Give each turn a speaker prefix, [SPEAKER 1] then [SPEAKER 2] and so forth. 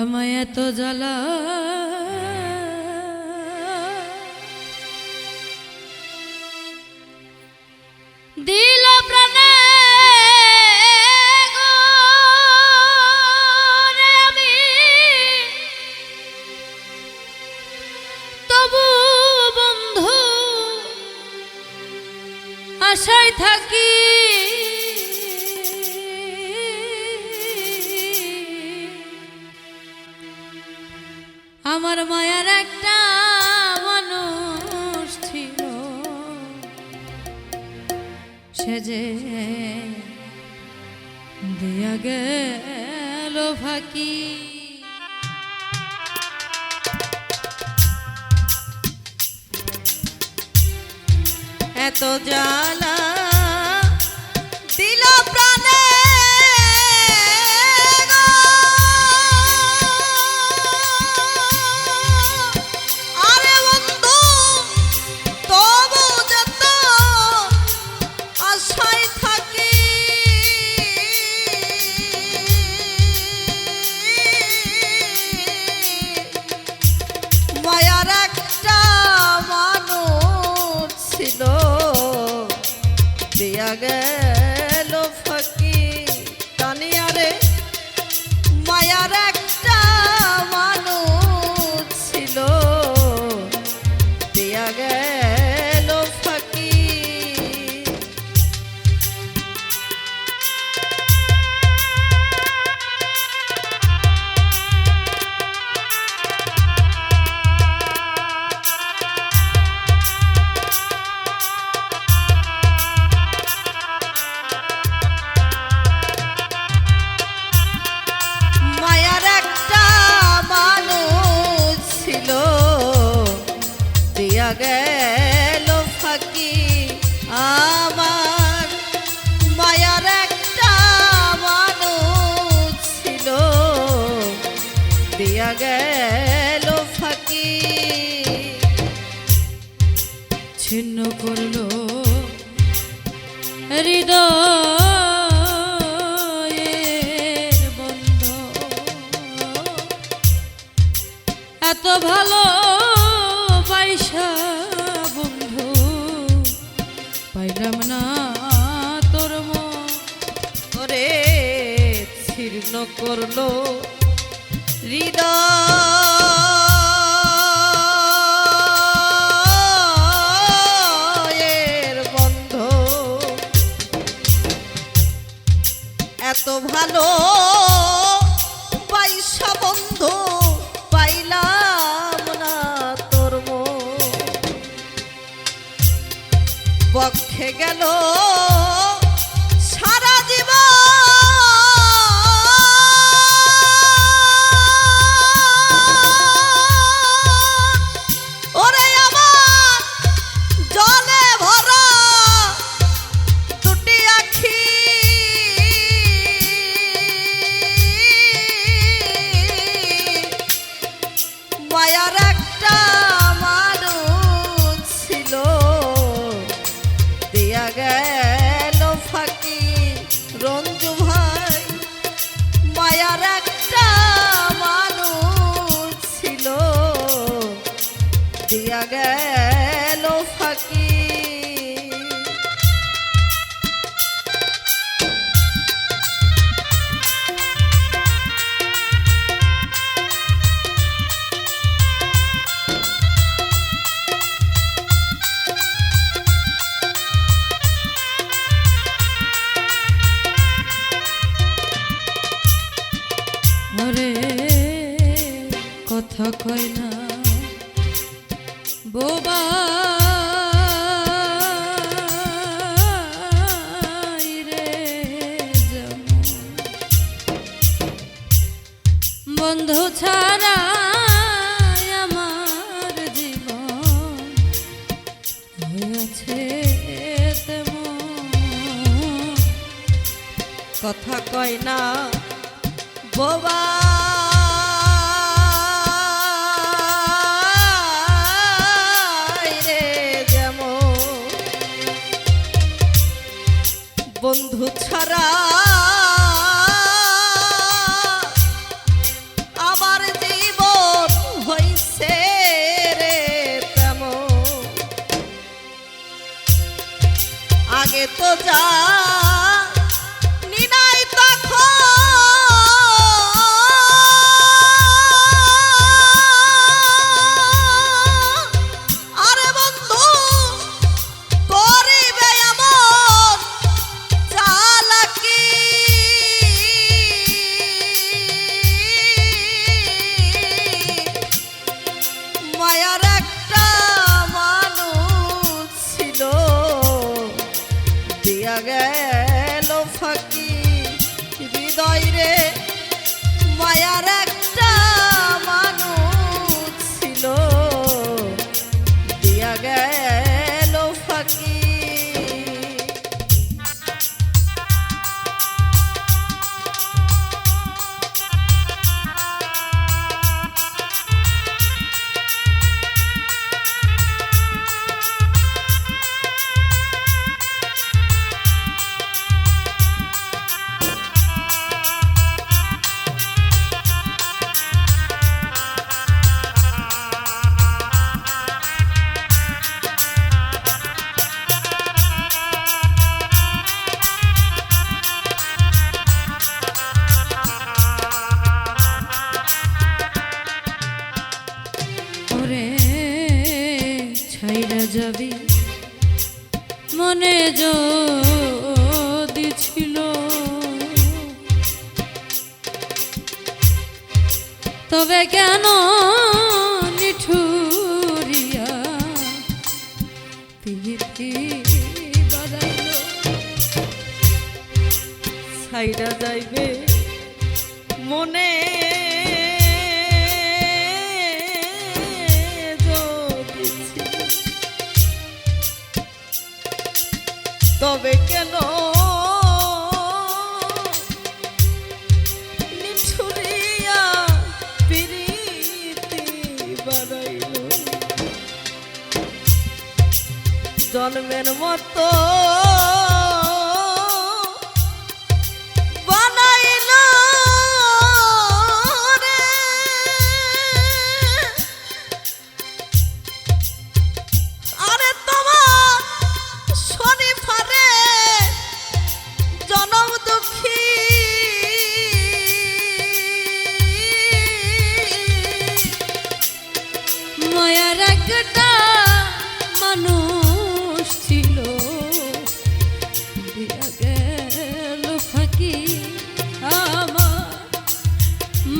[SPEAKER 1] আমায় এত জ্বালা। দিল তবু বন্ধু আশায় থাকি আমার মায়ার একটা মানুষ ছিল। সে যে দিয়া গেল ফাঁকি।
[SPEAKER 2] এত জ্বালা দিয়া গেল ফাঁকি কানিয়ারে মায়ার গেল ফাঁকি আমার। মায়ার একটা মানুষ ছিল। দিয়া গেল ফাঁকি।
[SPEAKER 1] ছিন্ন করল হৃদয়ের বন্ধ। এত ভালো পাইসা বন্ধু পাইলাম না তোর
[SPEAKER 2] ওরে ছিন্ন করল হৃদয়ের বন্ধ। এত ভালো পক্ষে গেল। দিয়া গেল ফাঁকি।
[SPEAKER 1] কথা কয় না। বোবা বন্ধু ছাড়া আমার জীবন
[SPEAKER 2] কথা কয় না বোবা বন্ধু ছাড়া আমার জীবন আগে তো যা
[SPEAKER 1] যাবি? মনে যদি ছিল। তবে কেন নিঠুরিয়া পিহিতি বাড়াইল
[SPEAKER 2] ছাইরা যাইবে মনে তবে কেন? নিঠুরিয়া জন্মের মতো